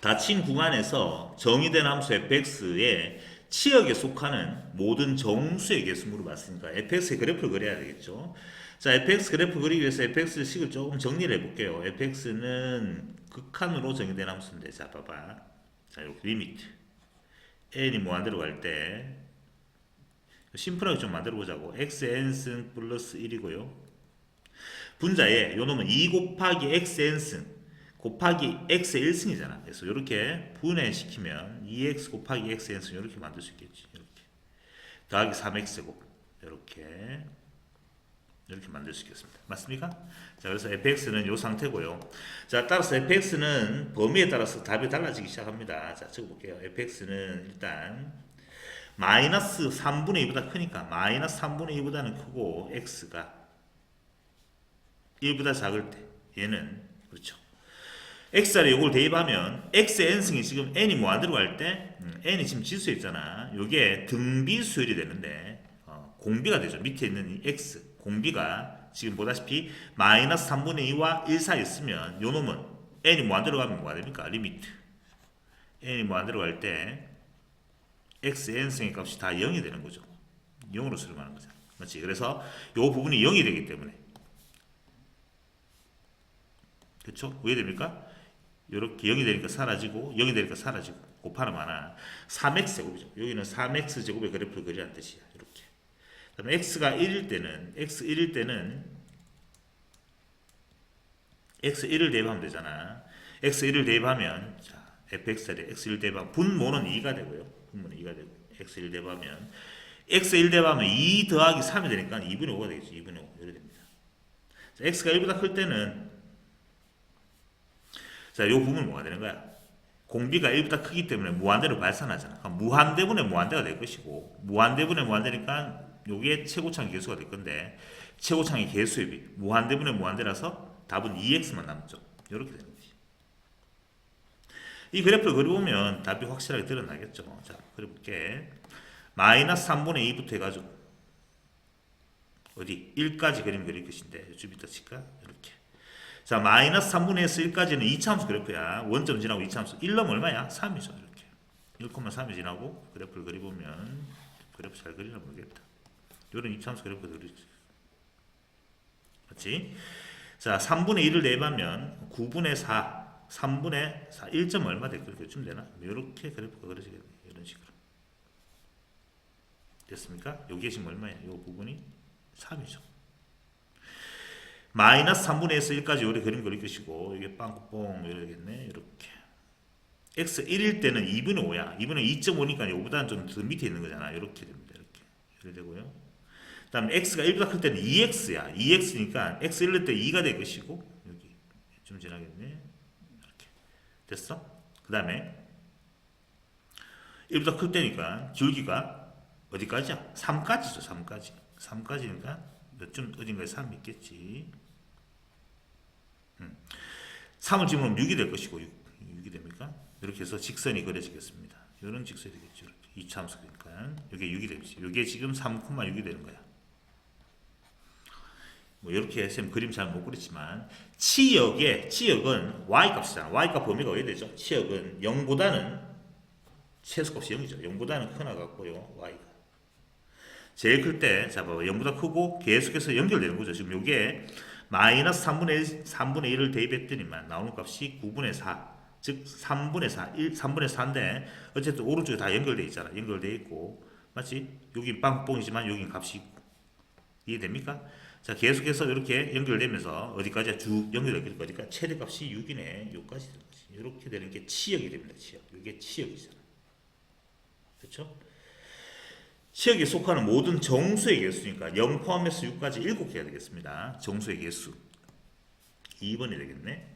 닫힌 구간에서 정의된 함수 fx의 치역에 속하는 모든 정수의 개수 물어봤으니까 fx의 그래프를 그려야 되겠죠. 자, fx 그래프 그리기 위해서 fx 식을 조금 정리를 해볼게요. fx는 극한으로 정의된 함수인데, 자, 봐봐. 자, 이렇게 리미트. n이 무한대로 갈 때, 심플하게 좀 만들어 보자고. xn승 플러스 1이고요. 분자에 요 놈은 2 곱하기 xn승 곱하기 x의 1승이잖아. 그래서 이렇게 분해시키면 2x 곱하기 xn승 이렇게 만들 수 있겠지. 이렇게 더하기 3x곱 이렇게 이렇게 만들 수 있겠습니다. 맞습니까? 자, 그래서 fx는 이 상태고요. 자, 따라서 fx는 범위에 따라서 답이 달라지기 시작합니다. 자, 적어볼게요. fx는 일단 마이너스 3분의 2보다 크니까 마이너스 3분의 2보다는 크고 x가 1보다 작을 때 얘는 그렇죠. X자리에 이걸 대입하면 x의 n승이 지금 n이 무한대로 갈때 음, n이 지금 지수에 있잖아. 요게 등비 수열이 되는데 어, 공비가 되죠. 밑에 있는 이 x 공비가 지금 보다시피 마이너스 3분의 2와 1 사이 있으면 요 놈은 n이 무한대로 가면 뭐가 됩니까? 리미트 n이 무한대로 갈때 x n승의 값이 다 0이 되는 거죠. 0으로 수렴하는 거죠. 맞지? 그래서 요 부분이 0이 되기 때문에 그렇죠? 왜 됩니까? 이렇게 0이 되니까 사라지고 0이 되니까 사라지고 곱하면 많아 3x 제곱이죠. 여기는 3x 제곱의 그래프를 그리라는 뜻이야. 이렇게. 그다음에 x가 1일 때는 x 1일 때는 x 1을 대입하면 되잖아. x 1을 대입하면 자, fx에 x 1 대입하면 분모는 2가 되고요. 분모는 2가 되고 x 1 대입하면 x 1 대입하면 2 더하기 3이 되니까 2분의 5가 되겠죠. 2분의 5 이렇게 됩니다. 자, x가 1보다 클 때는 자, 요 부분은 뭐가 되는 거야? 공비가 1보다 크기 때문에 무한대로 발산하잖아. 그럼 무한대분의 무한대가 될 것이고, 무한대분의 무한대니까 요게 최고창의 개수가 될 건데, 최고창의 개수의 비, 무한대분의 무한대라서 답은 2x만 남죠. 이렇게 되는 거지. 이 그래프를 그려보면 답이 확실하게 드러나겠죠. 자, 그려볼게. 마이너스 3분의 2부터 해가지고, 어디? 1까지 그림 그릴 것인데, 좀 이따 칠까? 이렇게. 자, 마이너스 3분의 S 1까지는 2차함수 그래프야. 원점 지나고 2차함수. 1 넘으면 얼마야? 3이죠. 이렇게. 1,3이 지나고 그래프를 그려보면 그래프 잘 그리나 모르겠다. 이런 2차함수 그래프 그리지. 맞지? 자, 3분의 1을 내면 9분의 4, 3분의 4, 1점 얼마 될까? 이쯤 되나? 이렇게 그래프가 그려지겠네. 이런 식으로. 됐습니까? 여기에 지금 얼마야? 이 부분이 3이죠. 마이너스 3분의 1에서 1까지 요리 그림 그릴 것이고 이게 빵꾸뽕 이러겠네 이렇게. X 1일 때는 2분의 5야. 2분의 2.5니까 요보다는 좀 더 밑에 있는 거잖아. 이렇게 됩니다 이렇게. 이렇게 되고요. 그 다음에 x가 1보다 클 때는 2x야. 2x니까 x 1일 때 2가 될 것이고 여기 좀 지나겠네. 이렇게. 됐어? 그 다음에 1보다 클 때니까 줄기가 어디까지야? 3까지죠 3까지. 3까지니까 몇점 어딘가에 3 있겠지 3을 집으면 6이 될 것이고 6, 이 됩니까? 이렇게 해서 직선이 그려지겠습니다. 이런 직선이 되겠죠. 이렇게 2차 함수니까 이게 6이 되겠지. 이게 지금 3,6이 되는 거야. 뭐 이렇게 쌤 그림 잘 못 그렸지만 치역의 치역은 y 값이잖아. y 값 범위가 어디 되죠? 치역은 0보다는 최소값이 0이죠. 0보다는 크나 같고요. y가 제일 클 때, 자, 봐봐. 0보다 크고 계속해서 연결되는 거죠. 지금 요게 마이너스 3분의 1, 3분의 1을 대입했더니만 나오는 값이 9분의 4. 즉 3분의 4, 1, 3분의 4인데 어쨌든 오른쪽에 다 연결돼 있잖아. 연결돼 있고 맞지? 여기 빵뽕이지만 여기 값이 있고 이해됩니까? 자 계속해서 이렇게 연결되면서 어디까지 쭉 연결될 거니까 최대값이 6이네. 여기까지 되는 거지. 이렇게 되는 게 치역이 됩니다. 치역. 이게 치역이잖아. 그렇죠? 치역에 속하는 모든 정수의 개수니까 0 포함해서 6까지 7개가 되겠습니다. 정수의 개수. 2번이 되겠네.